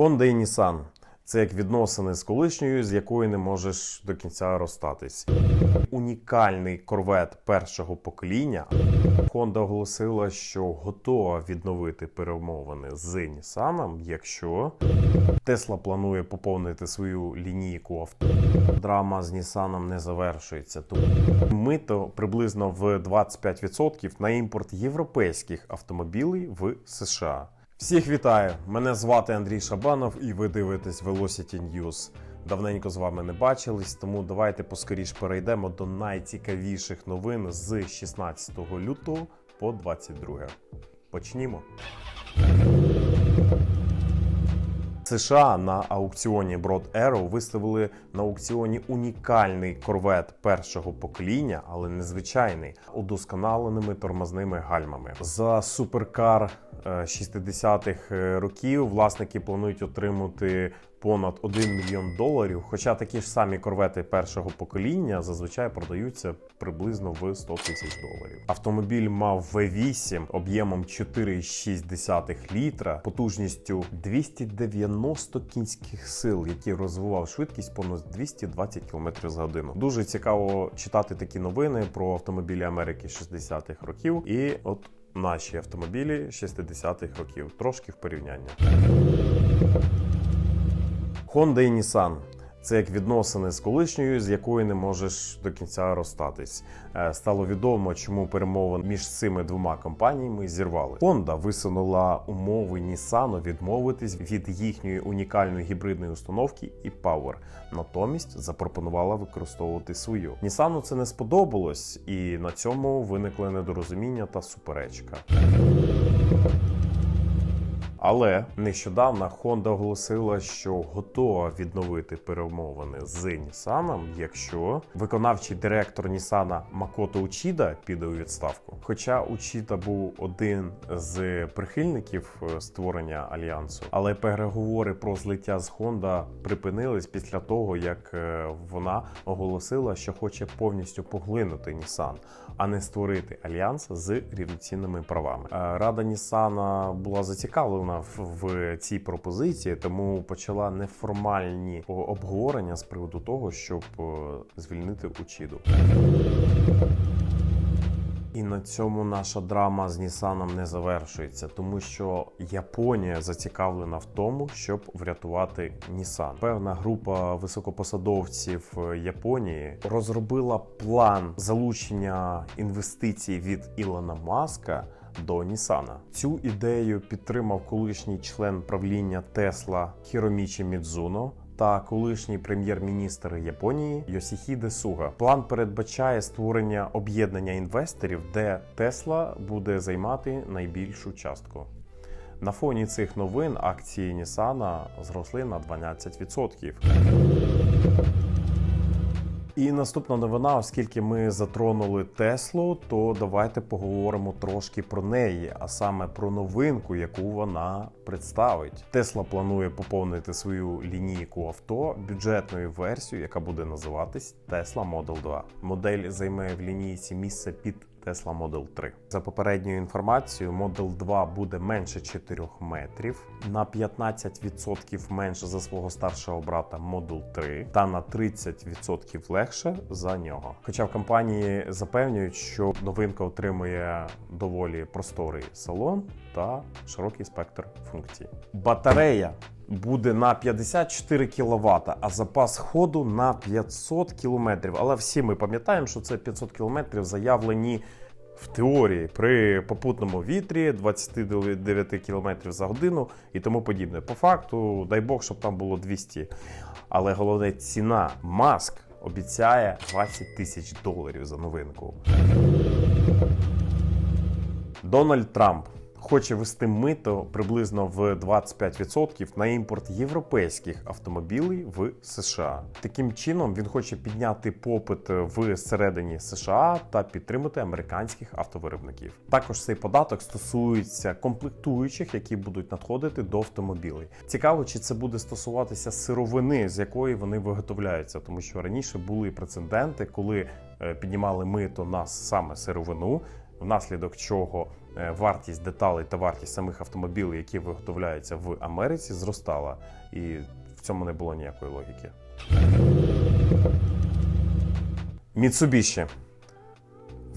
Honda і Nissan – це як відносини з колишньою, з якою не можеш до кінця розстатись. Унікальний корвет першого покоління. Honda оголосила, що готова відновити перемовини з Nissan, якщо Tesla планує поповнити свою лінійку авто. Драма з Nissan не завершується. Тому мито приблизно в 25% на імпорт європейських автомобілів в США. Всіх вітаю! Мене звати Андрій Шабанов, і ви дивитесь Velocity News. Давненько з вами не бачились, тому давайте поскоріш перейдемо до найцікавіших новин з 16 лютого по 22. Почнімо. США на аукціоні Broad Arrow виставили на аукціоні унікальний корвет першого покоління, але незвичайний, удосконаленими тормозними гальмами. За суперкар е, 60-х років власники планують отримати понад 1 мільйон доларів. Хоча такі ж самі корвети першого покоління зазвичай продаються приблизно в 100 тисяч доларів. Автомобіль мав V8 об'ємом 4,6 літра, потужністю 290 кінських сил, який розвивав швидкість понад 220 км за годину. Дуже цікаво читати такі новини про автомобілі Америки 60-х років. І от наші автомобілі 60-х років, трошки в порівняння. Honda і Nissan – це як відносини з колишньою, з якою не можеш до кінця розстатись. Е, Стало відомо, чому перемовини між цими двома компаніями зірвали. Honda висунула умови Nissan відмовитись від їхньої унікальної гібридної установки і Power. Натомість запропонувала використовувати свою. Nissan це не сподобалось, і на цьому виникли недорозуміння та суперечка. Але нещодавно Honda оголосила, що готова відновити перемовини з Nissan, якщо виконавчий директор Nissan Макото Учіда піде у відставку. Хоча Учіда був один з прихильників е, створення альянсу, але переговори про злиття з Honda припинились після того, як е, вона оголосила, що хоче повністю поглинути Nissan, а не створити альянс з рівноцінними правами. Е, Рада Nissan була зацікавлена в, в цій пропозиції, тому почала неформальні обговорення з приводу того, щоб е, звільнити Учіду. І на цьому наша драма з Нісаном не завершується, тому що Японія зацікавлена в тому, щоб врятувати Нісан. Певна група високопосадовців е, Японії розробила план залучення інвестицій від Ілона Маска. До Нісана цю ідею підтримав колишній член правління Тесла Хіромічі Мідзуно та колишній прем'єр-міністр Японії Йосіхіде Суга. План передбачає створення об'єднання інвесторів, де Тесла буде займати найбільшу частку. На фоні цих новин акції Нісана зросли на 12%. І наступна новина, оскільки ми затронули Теслу, то давайте поговоримо трошки про неї, а саме про новинку, яку вона представить. Тесла планує поповнити свою лінійку авто бюджетною версією, яка буде називатись Tesla Model 2. Модель займе в лінійці місце під Tesla Model 3. За попередньою інформацією, Model 2 буде менше 4 метрів, на 15% менше за свого старшого брата Model 3 та на 30% легше за нього. Хоча в компанії запевнюють, що новинка отримує доволі просторий салон та широкий спектр функцій. Батарея буде на 54 кВт, а запас ходу на 500 км. Але всі ми пам'ятаємо, що це 500 км заявлені в теорії при попутному вітрі 29 км за годину і тому подібне. По факту, дай Бог, щоб там було 200. Але головне ціна маск обіцяє 20 тисяч доларів за новинку. Дональд Трамп хоче ввести мито приблизно в 25% на імпорт європейських автомобілів в США. Таким чином він хоче підняти попит в середині США та підтримати американських автовиробників. Також цей податок стосується комплектуючих, які будуть надходити до автомобілів. Цікаво, чи це буде стосуватися сировини, з якої вони виготовляються, тому що раніше були прецеденти, коли е, піднімали мито на саме сировину, внаслідок чого вартість деталей та вартість самих автомобілів, які виготовляються в Америці, зростала, і в цьому не було ніякої логіки. Mitsubishi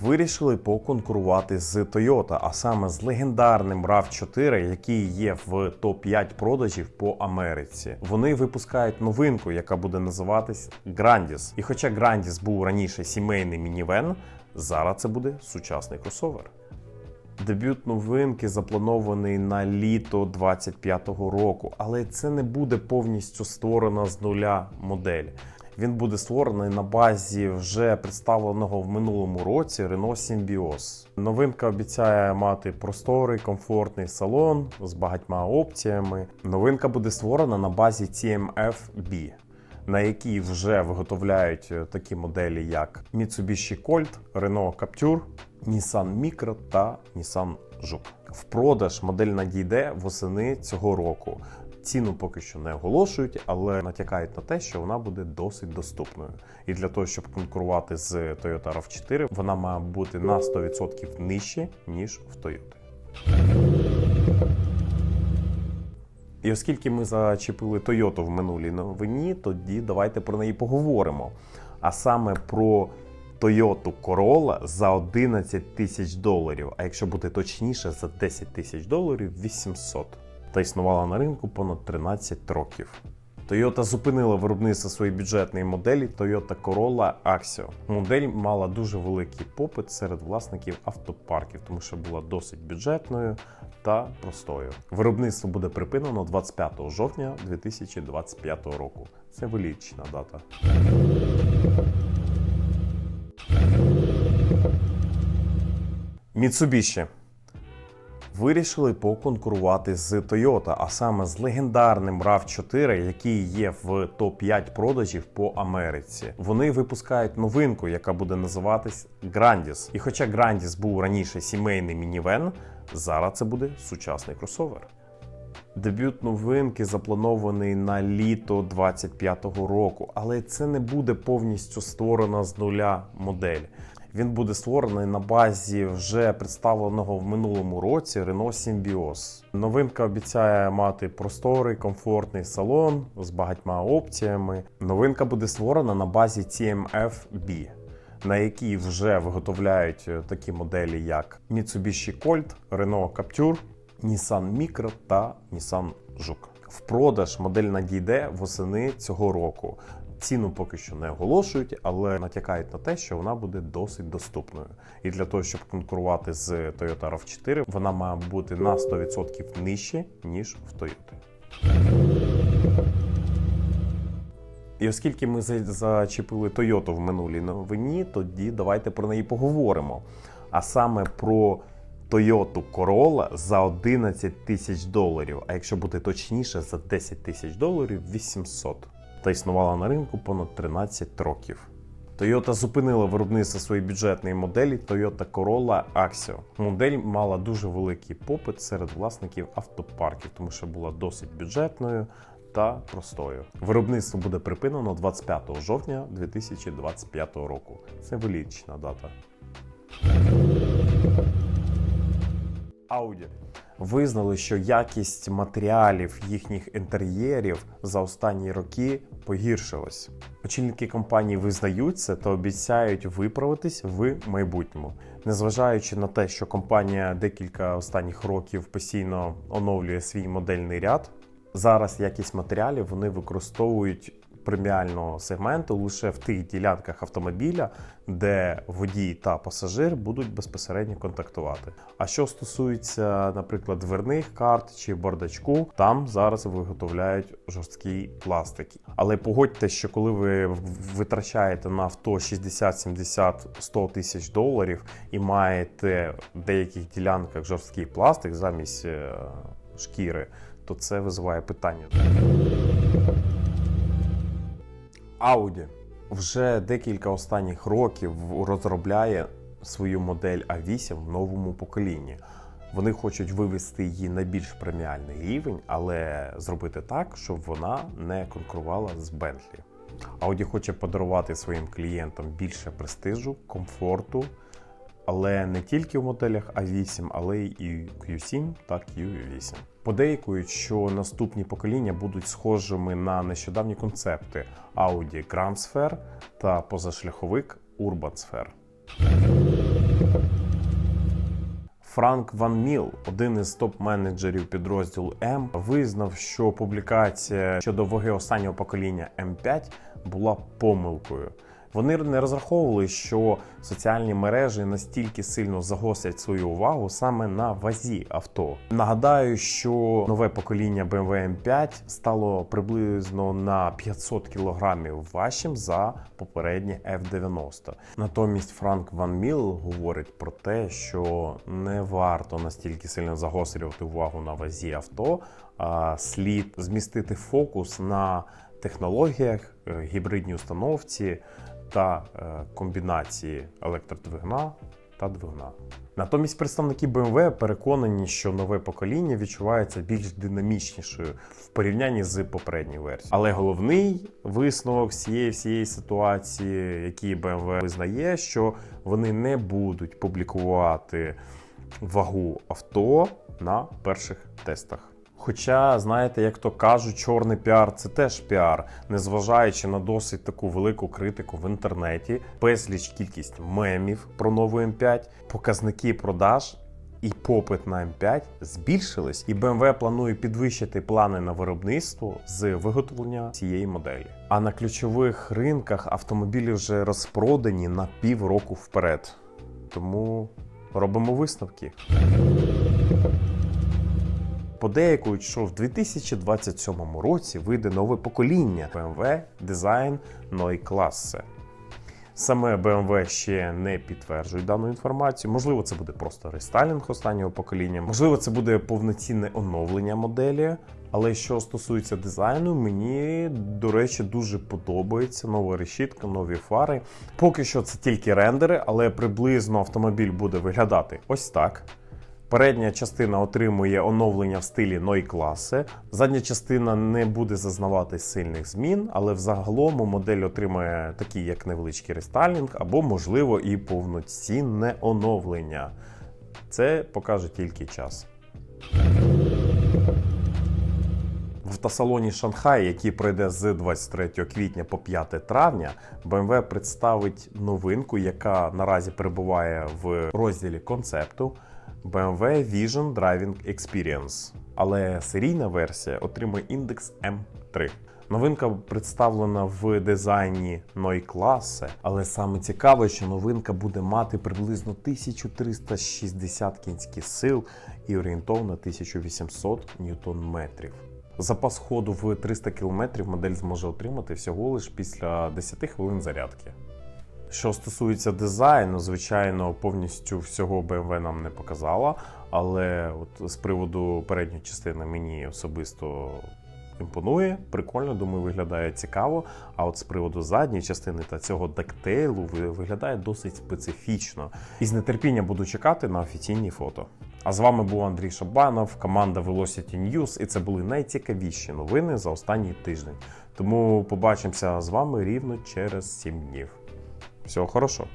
вирішили поконкурувати з Toyota, а саме з легендарним RAV4, який є в топ-5 продажів по Америці. Вони випускають новинку, яка буде називатись Grandis. І хоча Grandis був раніше сімейний мінівен, зараз це буде сучасний кросовер. Дебют новинки запланований на літо 25-го року, але це не буде повністю створена з нуля модель. Він буде створений на базі вже представленого в минулому році Renault Symbioz. Новинка обіцяє мати просторий, комфортний салон з багатьма опціями. Новинка буде створена на базі CMF-B, на якій вже виготовляють е, такі моделі, як Mitsubishi Colt, Renault Captur, Nissan Micra та Nissan Juke. В продаж модель надійде восени цього року. Ціну поки що не оголошують, але натякають на те, що вона буде досить доступною. І для того, щоб конкурувати з Toyota RAV4, вона має бути на 100% нижче, ніж в Toyota. І оскільки ми зачепили Тойоту в минулій новині, тоді давайте про неї поговоримо. А саме про Toyota Corolla за 11 тисяч доларів, а якщо бути точніше, за 10 тисяч доларів 800. Та існувала на ринку понад 13 років. Toyota зупинила виробництво своєї бюджетної моделі Toyota Corolla Axio. Модель мала дуже великий попит серед власників автопарків, тому що була досить бюджетною та простою. Виробництво буде припинено 25 жовтня 2025 року. Це велична дата. Mitsubishi вирішили поконкурувати з Toyota, а саме з легендарним RAV4, який є в топ-5 продажів по Америці. Вони випускають новинку, яка буде називатись Grandis. І хоча Grandis був раніше сімейний мінівен, зараз це буде сучасний кросовер. Дебют новинки запланований на літо 25-го року, але це не буде повністю створена з нуля модель. Він буде створений на базі вже представленого в минулому році Renault Symbioz. Новинка обіцяє мати просторий, комфортний салон з багатьма опціями. Новинка буде створена на базі CMF-B, на якій вже виготовляють такі моделі, як Mitsubishi Colt, Renault Captur, Nissan Micra та Nissan Juke. В продаж модель надійде восени цього року. Ціну поки що не оголошують, але натякають на те, що вона буде досить доступною. І для того, щоб конкурувати з Toyota RAV4, вона має бути на 100% нижче, ніж в Toyota. І оскільки ми за- зачепили Toyota в минулій новині, тоді давайте про неї поговоримо. А саме про Toyota Corolla за 11 тисяч доларів, а якщо бути точніше, за 10 тисяч доларів 800. Та існувала на ринку понад 13 років. Toyota зупинила виробництво своєї бюджетної моделі Toyota Corolla Axio. Модель мала дуже великий попит серед власників автопарків, тому що була досить бюджетною та простою. Виробництво буде припинено 25 жовтня 2025 року. Це велична дата. Audi визнали, що якість матеріалів їхніх інтер'єрів за останні роки погіршилась. Очільники компанії визнають це та обіцяють виправитись в майбутньому. Незважаючи на те, що компанія декілька останніх років постійно оновлює свій модельний ряд, зараз якість матеріалів вони використовують преміального сегменту лише в тих ділянках автомобіля, де водій та пасажир будуть безпосередньо контактувати. А що стосується, наприклад, дверних карт чи бардачку, там зараз виготовляють жорсткий пластик. Але погодьте, що коли ви витрачаєте на авто 60, 70, 100 тисяч доларів і маєте в деяких ділянках жорсткий пластик замість е, шкіри, то це визиває питання. Audi вже декілька останніх років розробляє свою модель A8 в новому поколінні. Вони хочуть вивести її на більш преміальний рівень, але зробити так, щоб вона не конкурувала з Bentley. Audi хоче подарувати своїм клієнтам більше престижу, комфорту Але не тільки в моделях A8, але й Q7 та Q8. Подейкують, що наступні покоління будуть схожими на нещодавні концепти Audi Grand Sphere та позашляховик Urban Sphere. Франк Ван Міл, один із топ-менеджерів підрозділу М, визнав, що публікація щодо ваги останнього покоління М5 була помилкою. Вони не розраховували, що соціальні мережі настільки сильно загострять свою увагу саме на вазі авто. Нагадаю, що нове покоління BMW M5 стало приблизно на 500 кілограмів важчим за попереднє F90. Натомість Франк Ван Міл говорить про те, що не варто настільки сильно загострювати увагу на вазі авто, а слід змістити фокус на технологіях, е, гібридній установці та е, комбінації електродвигуна та двигуна. Натомість представники BMW переконані, що нове покоління відчувається більш динамічнішою в порівнянні з попередньою версією. Але головний висновок всієї всієї ситуації, який BMW визнає, що вони не будуть публікувати вагу авто на перших тестах. Хоча, знаєте, як то кажуть, чорний піар це теж піар, незважаючи на досить таку велику критику в інтернеті, безліч кількість мемів про нову М5, показники продаж і попит на М5 збільшились, і BMW планує підвищити плани на виробництво з виготовлення цієї моделі. А на ключових ринках автомобілі вже розпродані на півроку вперед. Тому робимо висновки. Подейкують, що в 2027 році вийде нове покоління BMW Design Neue Klasse. Саме BMW ще не підтверджує дану інформацію. Можливо, це буде просто рестайлінг останнього покоління, можливо, це буде повноцінне оновлення моделі. Але що стосується дизайну, мені, до речі, дуже подобається нова решітка, нові фари. Поки що це тільки рендери, але приблизно автомобіль буде виглядати ось так. Передня частина отримує оновлення в стилі Ной класи. Задня частина не буде зазнавати сильних змін, але взагалом модель отримає такий як невеличкий рестайлінг або, можливо, і повноцінне оновлення. Це покаже тільки час. В автосалоні Шанхай, який пройде з 23 квітня по 5 травня, BMW представить новинку, яка наразі перебуває в розділі концепту. BMW Vision Driving Experience, але серійна версія отримує індекс M3. Новинка представлена в дизайні Ной класи, але саме цікаве, що новинка буде мати приблизно 1360 кінських сил і орієнтовно 1800 ньютон-метрів. Запас ходу в 300 км модель зможе отримати всього лиш після 10 хвилин зарядки. Що стосується дизайну, звичайно, повністю всього BMW нам не показала, але от з приводу передньої частини мені особисто імпонує, прикольно, думаю, виглядає цікаво. А от з приводу задньої частини та цього дектейлу виглядає досить специфічно. І з нетерпінням буду чекати на офіційні фото. А з вами був Андрій Шабанов, команда Velocity News, і це були найцікавіші новини за останній тиждень. Тому побачимося з вами рівно через 7 днів. Всього хорошого.